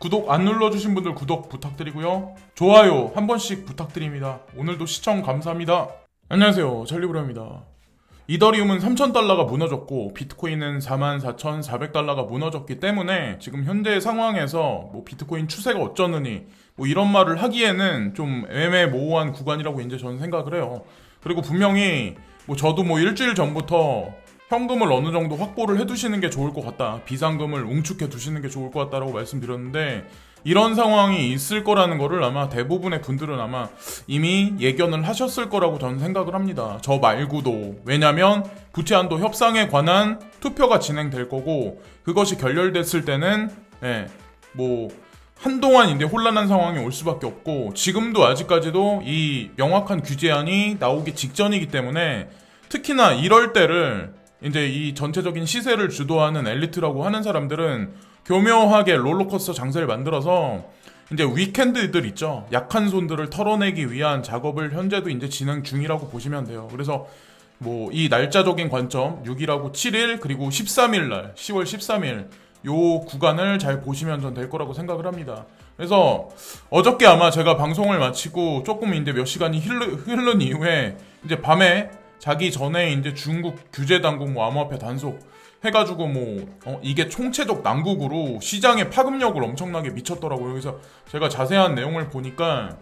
구독 안 눌러주신 분들 구독 부탁드리고요. 좋아요 한 번씩 부탁드립니다. 오늘도 시청 감사합니다. 안녕하세요. 찰리브라입니다. 이더리움은 3,000달러가 무너졌고 비트코인은 44,400달러가 무너졌기 때문에 지금 현재 상황에서 뭐 비트코인 추세가 어쩌느니 뭐 이런 말을 하기에는 좀 애매모호한 구간이라고 이제 저는 생각을 해요. 그리고 분명히 뭐 저도 뭐 일주일 전부터 현금을 어느 정도 확보를 해두시는 게 좋을 것 같다. 비상금을 웅축해 두시는 게 좋을 것 같다라고 말씀드렸는데 이런 상황이 있을 거라는 거를 아마 대부분의 분들은 아마 이미 예견을 하셨을 거라고 저는 생각을 합니다. 저 말고도. 왜냐면 부채한도 협상에 관한 투표가 진행될 거고 그것이 결렬됐을 때는 예, 뭐 한동안 이제 혼란한 상황이 올 수밖에 없고 지금도 아직까지도 이 명확한 규제안이 나오기 직전이기 때문에 특히나 이럴 때를 이제 이 전체적인 시세를 주도하는 엘리트라고 하는 사람들은 교묘하게 롤러코스터 장세를 만들어서 이제 위켄드들 있죠. 약한 손들을 털어내기 위한 작업을 현재도 이제 진행 중이라고 보시면 돼요. 그래서 뭐 이 날짜적인 관점 6일하고 7일 그리고 13일 날 10월 13일 요 구간을 잘 보시면 전 될 거라고 생각을 합니다. 그래서 어저께 아마 제가 방송을 마치고 조금 이제 몇 시간이 흐른 이후에 이제 밤에 자기 전에 이제 중국 규제 당국 뭐 암호화폐 단속 해가지고 뭐 어, 이게 총체적 난국으로 시장의 파급력을 엄청나게 미쳤더라고요. 그래서 제가 자세한 내용을 보니까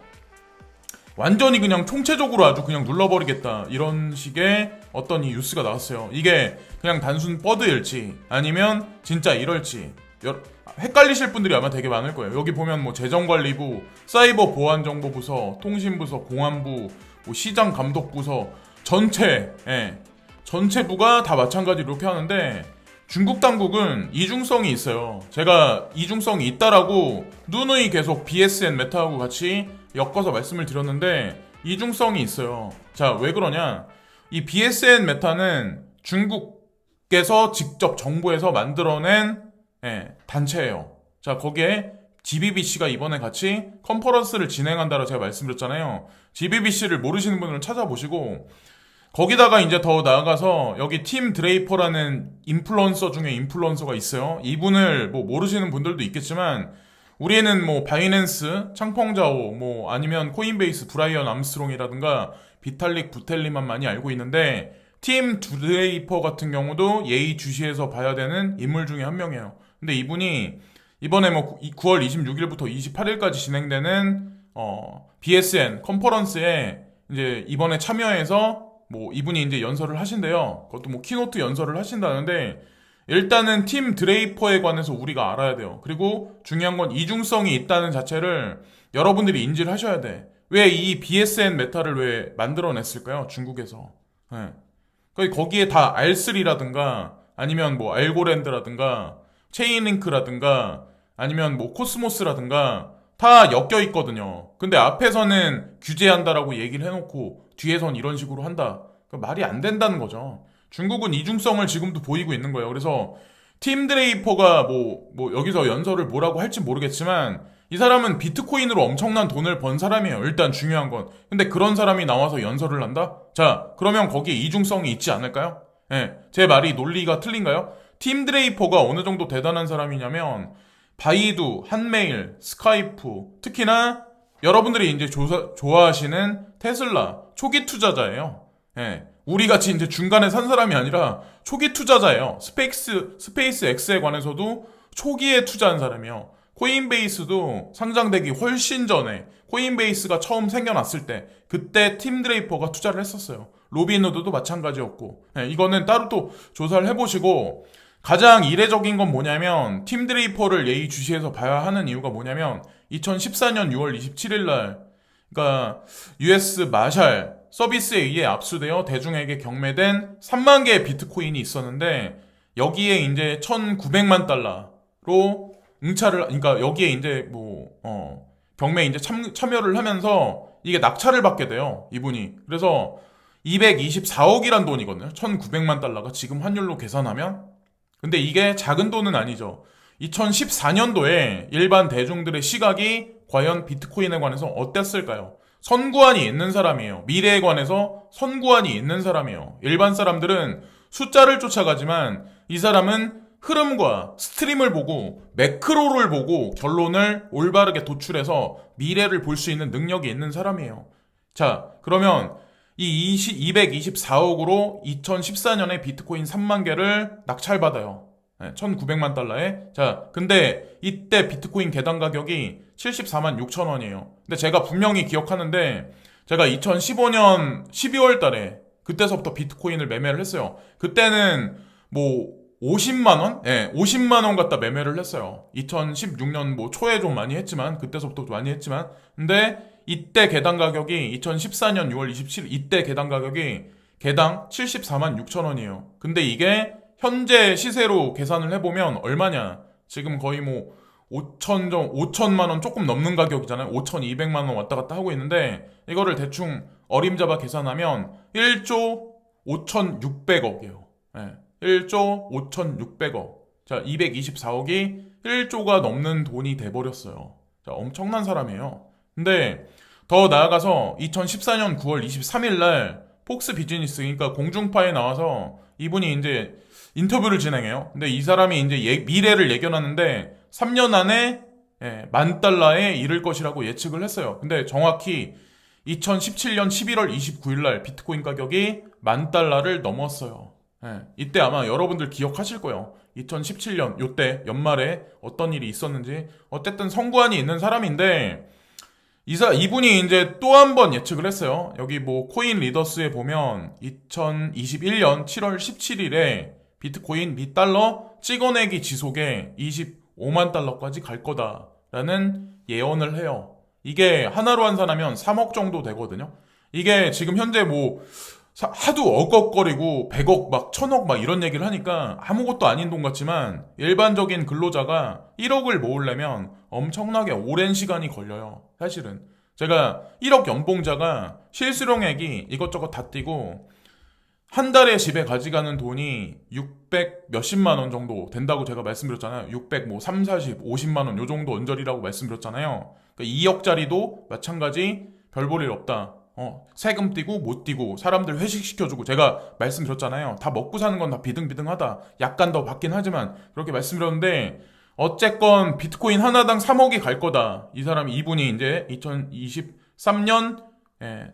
완전히 그냥 총체적으로 아주 그냥 눌러버리겠다 이런 식의 어떤 이 뉴스가 나왔어요. 이게 그냥 단순 뻗드일지 아니면 진짜 이럴지 여- 헷갈리실 분들이 아마 되게 많을 거예요. 여기 보면 뭐 재정관리부, 사이버 보안정보부서, 통신부서, 공안부, 뭐 시장감독부서 전체 예, 전체부가 다 마찬가지로 이렇게 하는데 중국 당국은 이중성이 있어요. 제가 이중성이 있다라고 누누이 계속 BSN 메타하고 같이 엮어서 말씀을 드렸는데 이중성이 있어요. 자, 왜 그러냐? 이 BSN 메타는 중국에서 직접 정부에서 만들어낸 예, 단체예요. 자, 거기에 GBBC가 이번에 같이 컨퍼런스를 진행한다고 제가 말씀드렸잖아요. GBBC를 모르시는 분들은 찾아보시고 거기다가 이제 더 나아가서 여기 팀 드레이퍼라는 인플루언서 중에 인플루언서가 있어요. 이분을 뭐 모르시는 분들도 있겠지만 우리는 뭐 바이낸스, 창펑자오, 뭐 아니면 코인베이스 브라이언 암스트롱이라든가 비탈릭 부텔리만 많이 알고 있는데 팀 드레이퍼 같은 경우도 예의 주시해서 봐야 되는 인물 중에 한 명이에요. 근데 이분이 이번에 뭐 9월 26일부터 28일까지 진행되는 어 BSN 컨퍼런스에 이제 이번에 참여해서 뭐 이분이 이제 연설을 하신대요. 그것도 뭐 키노트 연설을 하신다는데 일단은 팀 드레이퍼에 관해서 우리가 알아야 돼요. 그리고 중요한 건 이중성이 있다는 자체를 여러분들이 인지를 하셔야 돼. 왜 이 BSN 메타를 왜 만들어냈을까요? 중국에서. 네. 거기- 거기에 다 R3라든가 아니면 뭐 알고랜드라든가 체인링크라든가 아니면 뭐 코스모스라든가 다 엮여 있거든요. 근데 앞에서는 규제한다라고 얘기를 해놓고 뒤에선 이런 식으로 한다. 그 말이 안 된다는 거죠. 중국은 이중성을 지금도 보이고 있는 거예요. 그래서 팀 드레이퍼가 뭐, 뭐 여기서 연설을 뭐라고 할지 모르겠지만 이 사람은 비트코인으로 엄청난 돈을 번 사람이에요. 일단 중요한 건. 근데 그런 사람이 나와서 연설을 한다? 자, 그러면 거기에 이중성이 있지 않을까요? 예. 제 말이 논리가 틀린가요? 팀 드레이퍼가 어느 정도 대단한 사람이냐면 바이두, 한메일, 스카이프, 특히나 여러분들이 이제 조사, 좋아하시는 테슬라 초기 투자자예요. 예. 우리 같이 이제 중간에 산 사람이 아니라 초기 투자자예요. 스페이스 스페이스 X에 관해서도 초기에 투자한 사람이요. 코인베이스도 상장되기 훨씬 전에 코인베이스가 처음 생겨났을 때 그때 팀 드레이퍼가 투자를 했었어요. 로빈후드도 마찬가지였고 예, 이거는 따로 또 조사를 해보시고 가장 이례적인 건 뭐냐면 팀 드레이퍼를 예의주시해서 봐야 하는 이유가 뭐냐면 2014년 6월 27일 날 그러니까 US 마샬 서비스에 의해 압수되어 대중에게 경매된 3만 개의 비트코인이 있었는데 여기에 이제 1,900만 달러로 응찰을 그러니까 여기에 이제 뭐 어, 경매에 이제 참, 참여를 하면서 이게 낙찰을 받게 돼요. 이분이. 그래서 224억이란 돈이거든요. 1,900만 달러가 지금 환율로 계산하면 근데 이게 작은 돈은 아니죠. 2014년도에 일반 대중들의 시각이 과연 비트코인에 관해서 어땠을까요? 선구안이 있는 사람이에요. 미래에 관해서 선구안이 있는 사람이에요. 일반 사람들은 숫자를 쫓아가지만 이 사람은 흐름과 스트림을 보고 매크로를 보고 결론을 올바르게 도출해서 미래를 볼 수 있는 능력이 있는 사람이에요. 자, 그러면 이 20, 224억으로 2014년에 비트코인 3만 개를 낙찰받아요. 1,900만 달러에. 자, 근데 이때 비트코인 개당 가격이 74만 6천 원이에요. 근데 제가 분명히 기억하는데 제가 2015년 12월 달에 그때서부터 비트코인을 매매를 했어요. 그때는 뭐 50만 원? 예, 50만 원 갖다 매매를 했어요. 2016년 뭐 초에 좀 많이 했지만 그때서부터 좀 많이 했지만 근데 이때 개당 가격이 2014년 6월 27일 이때 개당 가격이 개당 74만 6천 원이에요. 근데 이게 현재 시세로 계산을 해보면 얼마냐? 지금 거의 뭐 5천 정 5천만 원 조금 넘는 가격이잖아요. 5,200만 원 왔다 갔다 하고 있는데 이거를 대충 어림잡아 계산하면 1조 5,600억이에요. 예. 1조 5,600억. 자, 224억이 1조가 넘는 돈이 돼버렸어요. 자, 엄청난 사람이에요. 근데 더 나아가서 2014년 9월 23일 날 폭스 비즈니스, 그러니까 공중파에 나와서 이분이 이제 인터뷰를 진행해요. 근데 이 사람이 이제 예- 미래를 예견하는데 3년 안에 예, 만 달러에 이를 것이라고 예측을 했어요. 근데 정확히 2017년 11월 29일 날 비트코인 가격이 만 달러를 넘었어요. 예, 이때 아마 여러분들 기억하실 거예요. 2017년 요때 연말에 어떤 일이 있었는지 어쨌든 선구안이 있는 사람인데 이사 이분이 이제 또 한 번 예측을 했어요. 여기 뭐 코인 리더스에 보면 2021년 7월 17일에 비트코인 미 달러 찍어내기 지속에 25만 달러까지 갈 거다라는 예언을 해요. 이게 하나로 환산하면 3억 정도 되거든요. 이게 지금 현재 뭐 사- 하도 억억거리고 100억 막 1000억 막 이런 얘기를 하니까 아무것도 아닌 돈 같지만 일반적인 근로자가 1억을 모으려면 엄청나게 오랜 시간이 걸려요. 사실은. 제가 1억 연봉자가 실수령액이 이것저것 다 띄고 한 달에 집에 가져가는 돈이 600 몇십만 원 정도 된다고 제가 말씀드렸잖아요. 600 뭐 3, 40, 50만 원 요 정도 언저리라고 말씀드렸잖아요. 그러니까 2억짜리도 마찬가지 별볼일 없다. 어, 세금 띄고 못 띄고 사람들 회식 시켜주고 제가 말씀드렸잖아요. 다 먹고 사는 건 다 비등비등하다. 약간 더 받긴 하지만 그렇게 말씀드렸는데 어쨌건 비트코인 하나당 3억이 갈 거다. 이 사람이 이분이 이제 2023년 예,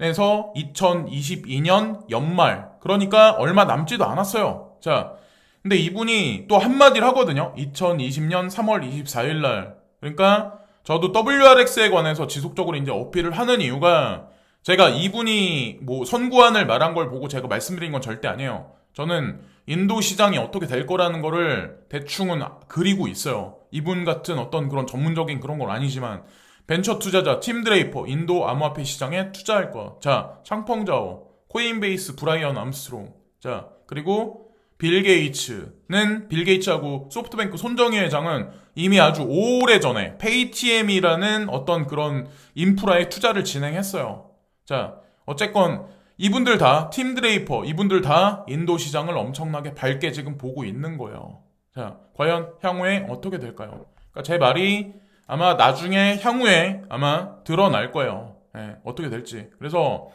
에서 2022년 연말 그러니까 얼마 남지도 않았어요. 자, 근데 이분이 또 한마디를 하거든요. 2020년 3월 24일 날. 그러니까 저도 WRX에 관해서 지속적으로 이제 어필을 하는 이유가 제가 이분이 뭐 선구안을 말한 걸 보고 제가 말씀드린 건 절대 아니에요. 저는 인도 시장이 어떻게 될 거라는 거를 대충은 그리고 있어요. 이분 같은 어떤 그런 전문적인 그런 건 아니지만 벤처 투자자 팀 드레이퍼 인도 암호화폐 시장에 투자할 거. 자, 창펑자오, 코인베이스 브라이언 암스트롱. 자, 그리고 빌 게이츠는 빌 게이츠하고 소프트뱅크 손정희 회장은 이미 아주 오래 전에 페이티엠이라는 어떤 그런 인프라에 투자를 진행했어요. 자, 어쨌건 이분들 다 팀 드레이퍼 이분들 다 인도 시장을 엄청나게 밝게 지금 보고 있는 거예요. 자, 과연 향후에 어떻게 될까요? 그러니까 제 말이 아마 나중에 향후에 아마 드러날 거예요. 예, 어떻게 될지. 그래서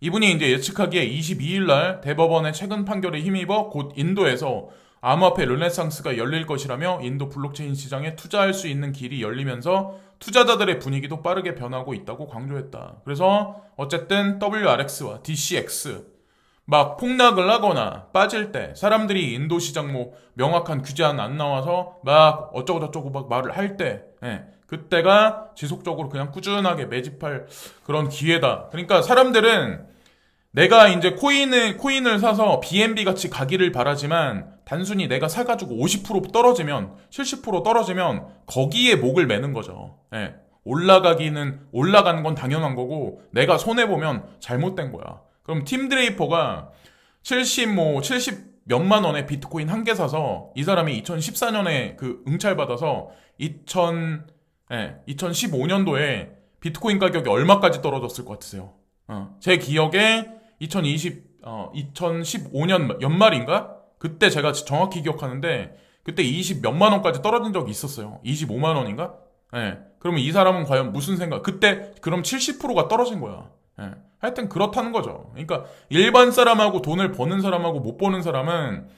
이분이 이제 예측하기에 22일 날 대법원의 최근 판결에 힘입어 곧 인도에서 암호화폐 르네상스가 열릴 것이라며 인도 블록체인 시장에 투자할 수 있는 길이 열리면서 투자자들의 분위기도 빠르게 변하고 있다고 강조했다. 그래서 어쨌든 WRX와 DCX 막 폭락을 하거나 빠질 때 사람들이 인도 시장 뭐 명확한 규제안 안 나와서 막 어쩌고 저쩌고 막 말을 할 때, 예, 그때가 지속적으로 그냥 꾸준하게 매집할 그런 기회다. 그러니까 사람들은 내가 이제 코인을 코인을 사서 BNB 같이 가기를 바라지만 단순히 내가 사가지고 50% 떨어지면 70% 떨어지면 거기에 목을 매는 거죠. 예. 올라가기는 올라가는 건 당연한 거고 내가 손해 보면 잘못된 거야. 그럼 팀 드레이퍼가 70 뭐 70 몇만 원에 비트코인 한 개 사서 이 사람이 2014년에 그 응찰 받아서 2000 예, 2015년도에 비트코인 가격이 얼마까지 떨어졌을 것 같으세요? 어, 제 기억에 2020 어, 2015년 연말인가? 그때 제가 정확히 기억하는데 그때 20 몇만 원까지 떨어진 적이 있었어요. 25만 원인가? 예. 그러면 이 사람은 과연 무슨 생각? 그때 그럼 70%가 떨어진 거야. 예. 하여튼 그렇다는 거죠. 그러니까 일반 사람하고 돈을 버는 사람하고 못 버는 사람은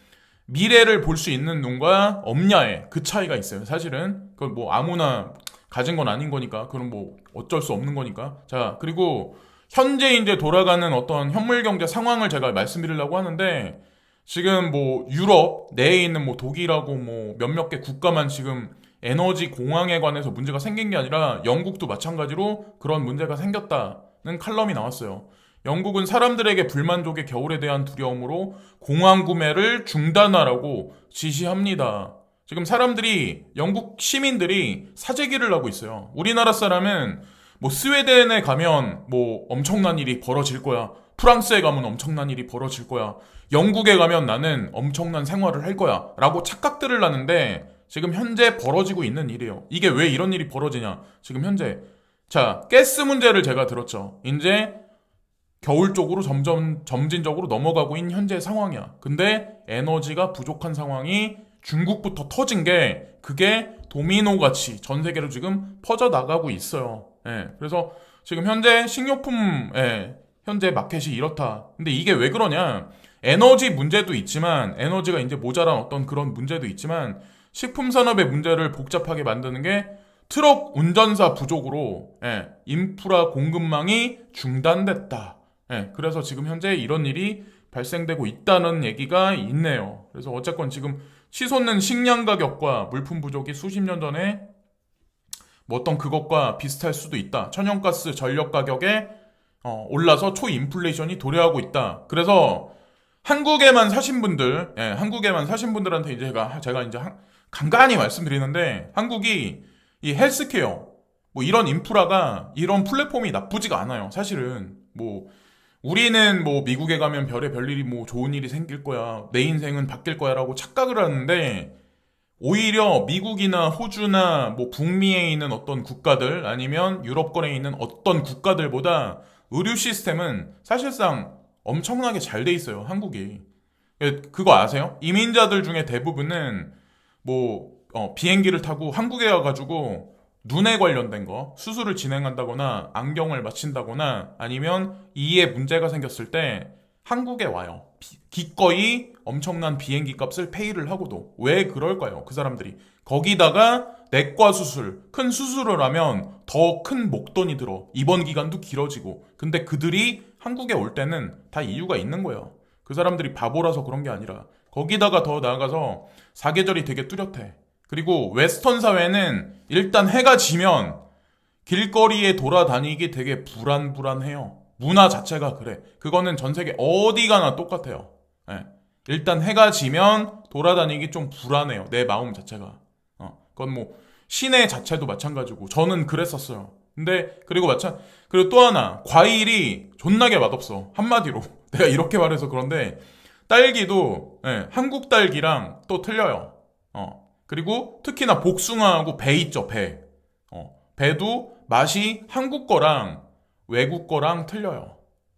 미래를 볼 수 있는 눈과 없냐의 그 차이가 있어요. 사실은 그건 뭐 아무나 가진 건 아닌 거니까 그건 뭐 어쩔 수 없는 거니까. 자 그리고 현재 이제 돌아가는 어떤 현물 경제 상황을 제가 말씀드리려고 하는데 지금 뭐 유럽 내에 있는 뭐 독일하고 뭐 몇몇 개 국가만 지금 에너지 공황에 관해서 문제가 생긴 게 아니라 영국도 마찬가지로 그런 문제가 생겼다는 칼럼이 나왔어요. 영국은 사람들에게 불만족의 겨울에 대한 두려움으로 공황 구매를 중단하라고 지시합니다. 지금 사람들이 영국 시민들이 사재기를 하고 있어요. 우리나라 사람은 뭐 스웨덴에 가면 뭐 엄청난 일이 벌어질 거야. 프랑스에 가면 엄청난 일이 벌어질 거야. 영국에 가면 나는 엄청난 생활을 할 거야. 라고 착각들을 하는데 지금 현재 벌어지고 있는 일이에요. 이게 왜 이런 일이 벌어지냐? 지금 현재. 자, 가스 문제를 제가 들었죠. 이제 겨울 쪽으로 점점 점진적으로 넘어가고 있는 현재 상황이야. 근데 에너지가 부족한 상황이 중국부터 터진 게 그게 도미노 같이 전 세계로 지금 퍼져 나가고 있어요. 예. 그래서 지금 현재 식료품 예, 현재 마켓이 이렇다. 근데 이게 왜 그러냐? 에너지 문제도 있지만 에너지가 이제 모자란 어떤 그런 문제도 있지만 식품 산업의 문제를 복잡하게 만드는 게 트럭 운전사 부족으로 예, 인프라 공급망이 중단됐다. 예, 그래서 지금 현재 이런 일이 발생되고 있다는 얘기가 있네요. 그래서 어쨌건 지금 치솟는 식량 가격과 물품 부족이 수십 년 전에 뭐 어떤 그것과 비슷할 수도 있다. 천연가스 전력 가격에 어, 올라서 초인플레이션이 도래하고 있다. 그래서 한국에만 사신 분들, 예, 한국에만 사신 분들한테 이제 제가 제가 이제 한- 간간히 말씀드리는데 한국이 이 헬스케어 뭐 이런 인프라가 이런 플랫폼이 나쁘지가 않아요. 사실은 뭐 우리는 뭐 미국에 가면 별의 별일이 뭐 좋은 일이 생길 거야. 내 인생은 바뀔 거야라고 착각을 하는데 오히려 미국이나 호주나 뭐 북미에 있는 어떤 국가들 아니면 유럽권에 있는 어떤 국가들보다 의료 시스템은 사실상 엄청나게 잘 돼 있어요. 한국이. 예, 그거 아세요? 이민자들 중에 대부분은 뭐 어, 비행기를 타고 한국에 와가지고 눈에 관련된 거 수술을 진행한다거나 안경을 맞춘다거나 아니면 이에 문제가 생겼을 때 한국에 와요. 비- 기꺼이 엄청난 비행기 값을 페이를 하고도 왜 그럴까요? 그 사람들이 거기다가 내과 수술 큰 수술을 하면 더 큰 목돈이 들어 입원 기간도 길어지고 근데 그들이 한국에 올 때는 다 이유가 있는 거예요. 그 사람들이 바보라서 그런 게 아니라 거기다가 더 나아가서 사계절이 되게 뚜렷해. 그리고 웨스턴 사회는 일단 해가 지면 길거리에 돌아다니기 되게 불안불안해요. 문화 자체가 그래. 그거는 전 세계 어디 가나 똑같아요. 예. 일단 해가 지면 돌아다니기 좀 불안해요. 내 마음 자체가. 어. 그건 뭐 시내 자체도 마찬가지고 저는 그랬었어요. 근데 그리고 마찬 그리고 또 하나 과일이 존나게 맛없어. 한마디로 내가 이렇게 말해서 그런데 딸기도 예, 한국 딸기랑 또 틀려요. 어. 그리고 특히나 복숭아하고 배 있죠, 배. 어. 배도 맛이 한국 거랑 외국 거랑 틀려요.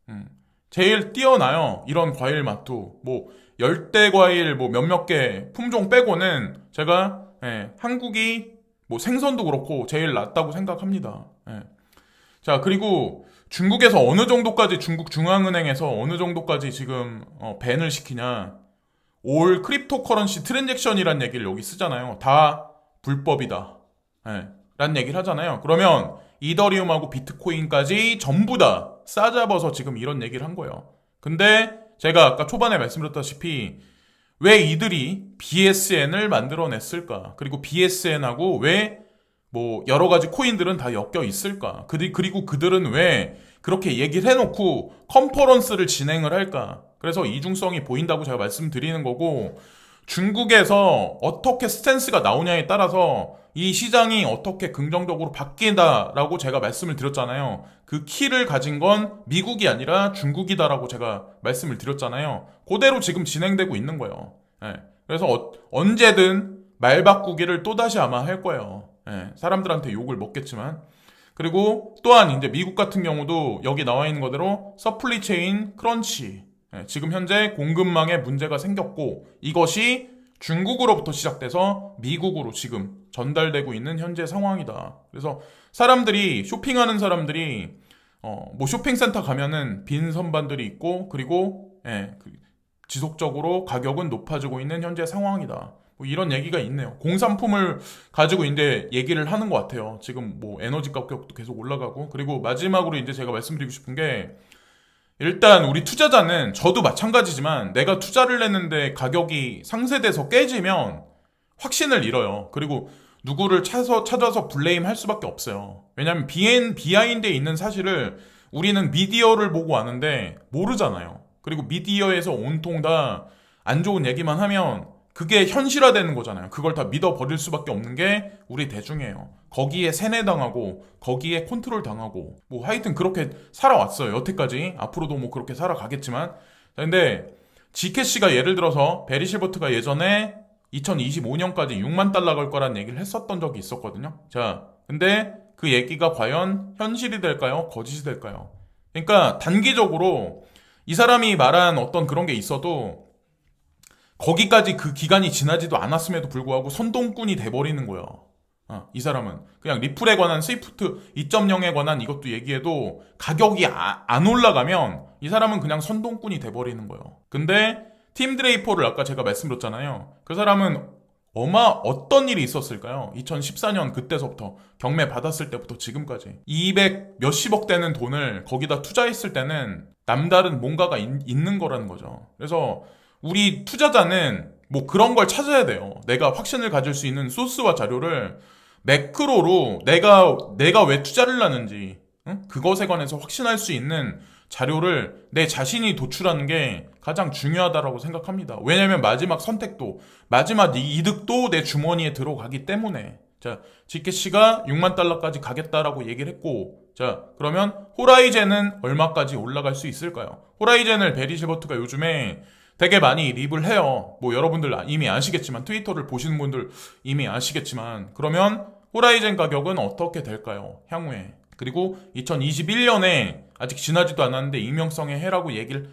음. 제일 뛰어나요. 이런 과일 맛도. 뭐, 열대 과일 뭐 몇몇 개 품종 빼고는 제가, 예, 한국이 뭐 생선도 그렇고 제일 낫다고 생각합니다. 예. 자, 그리고 중국에서 어느 정도까지 중국 중앙은행에서 어느 정도까지 지금 어, 밴을 시키냐. 올 크립토 커런시 트랜잭션이란 얘기를 여기 쓰잖아요. 다 불법이다. 예, 란 얘기를 하잖아요. 그러면 이더리움하고 비트코인까지 전부 다 싸잡아서 지금 이런 얘기를 한 거예요. 근데 제가 아까 초반에 말씀드렸다시피 왜 이들이 BSN을 만들어냈을까? 그리고 BSN하고 왜 뭐 여러 가지 코인들은 다 엮여 있을까? 그리고 그들은 왜 그렇게 얘기를 해놓고 컨퍼런스를 진행을 할까? 그래서 이중성이 보인다고 제가 말씀드리는 거고 중국에서 어떻게 스탠스가 나오냐에 따라서 이 시장이 어떻게 긍정적으로 바뀐다라고 제가 말씀을 드렸잖아요. 그 키를 가진 건 미국이 아니라 중국이다라고 제가 말씀을 드렸잖아요. 그대로 지금 진행되고 있는 거예요. 예. 그래서 어- 언제든 말 바꾸기를 또다시 아마 할 거예요. 예, 사람들한테 욕을 먹겠지만. 그리고 또한 이제 미국 같은 경우도 여기 나와 있는 거대로 서플리 체인 크런치. 예, 지금 현재 공급망에 문제가 생겼고 이것이 중국으로부터 시작돼서 미국으로 지금 전달되고 있는 현재 상황이다. 그래서 사람들이 쇼핑하는 사람들이 어, 뭐 쇼핑센터 가면은 빈 선반들이 있고 그리고 예, 그 지속적으로 가격은 높아지고 있는 현재 상황이다. 뭐 이런 얘기가 있네요. 공산품을 가지고 이제 얘기를 하는 것 같아요. 지금 뭐 에너지 가격도 계속 올라가고 그리고 마지막으로 이제 제가 말씀드리고 싶은 게 일단 우리 투자자는 저도 마찬가지지만 내가 투자를 했는데 가격이 상세돼서 깨지면 확신을 잃어요. 그리고 누구를 찾아서 찾아서 블레임 할 수밖에 없어요. 왜냐하면 비엔 비하인드에 있는 사실을 우리는 미디어를 보고 아는데 모르잖아요. 그리고 미디어에서 온통 다 안 좋은 얘기만 하면 그게 현실화되는 거잖아요. 그걸 다 믿어버릴 수밖에 없는 게 우리 대중이에요. 거기에 세뇌당하고 거기에 컨트롤 당하고 뭐 하여튼 그렇게 살아왔어요. 여태까지 앞으로도 뭐 그렇게 살아가겠지만 근데 지케씨가 예를 들어서 베리 실버트가 예전에 2025년까지 6만 달러 걸 거란 얘기를 했었던 적이 있었거든요. 자, 근데 그 얘기가 과연 현실이 될까요? 거짓이 될까요? 그러니까 단기적으로 이 사람이 말한 어떤 그런 게 있어도 거기까지 그 기간이 지나지도 않았음에도 불구하고 선동꾼이 돼버리는 거야. 어, 이 사람은 그냥 리플에 관한 스위프트 2.0에 관한 이것도 얘기해도 가격이 아- 안 올라가면 이 사람은 그냥 선동꾼이 돼버리는 거예요. 근데 팀 드레이퍼를 아까 제가 말씀드렸잖아요. 그 사람은 어마 어떤 일이 있었을까요? 2014년 그때서부터 경매 받았을 때부터 지금까지 200 몇십억 되는 돈을 거기다 투자했을 때는 남다른 뭔가가 있, 있는 거라는 거죠. 그래서 우리 투자자는 뭐 그런 걸 찾아야 돼요. 내가 확신을 가질 수 있는 소스와 자료를 매크로로 내가 내가 왜 투자를 하는지 응? 그것에 관해서 확신할 수 있는 자료를 내 자신이 도출하는 게 가장 중요하다라고 생각합니다. 왜냐면 마지막 선택도 마지막 이 이득도 내 주머니에 들어가기 때문에 자 지케 씨가 6만 달러까지 가겠다라고 얘기를 했고 자 그러면 호라이젠은 얼마까지 올라갈 수 있을까요? 호라이젠을 베리시버트가 요즘에 되게 많이 립을 해요. 뭐 여러분들 이미 아시겠지만 트위터를 보시는 분들 이미 아시겠지만 그러면 호라이젠 가격은 어떻게 될까요? 향후에 그리고 2021년에 아직 지나지도 않았는데 익명성의 해라고 얘기를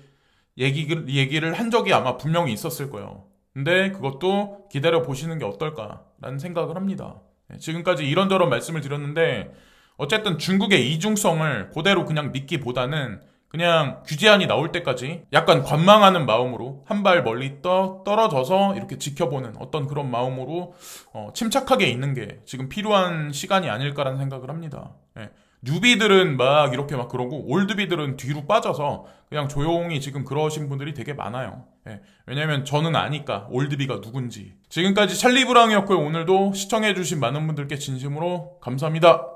얘기를 얘기를 한 적이 아마 분명히 있었을 거예요. 근데 그것도 기다려 보시는 게 어떨까라는 생각을 합니다. 네, 지금까지 이런저런 말씀을 드렸는데 어쨌든 중국의 이중성을 그대로 그냥 믿기보다는 그냥 규제안이 나올 때까지 약간 관망하는 마음으로 한 발 멀리 떠, 떨어져서 이렇게 지켜보는 어떤 그런 마음으로 어, 침착하게 있는 게 지금 필요한 시간이 아닐까라는 생각을 합니다. 예. 뉴비들은 막 이렇게 막 그러고 올드비들은 뒤로 빠져서 그냥 조용히 지금 그러신 분들이 되게 많아요. 예. 왜냐면 저는 아니까 올드비가 누군지. 지금까지 찰리 브랑이었고요. 오늘도 시청해주신 많은 분들께 진심으로 감사합니다.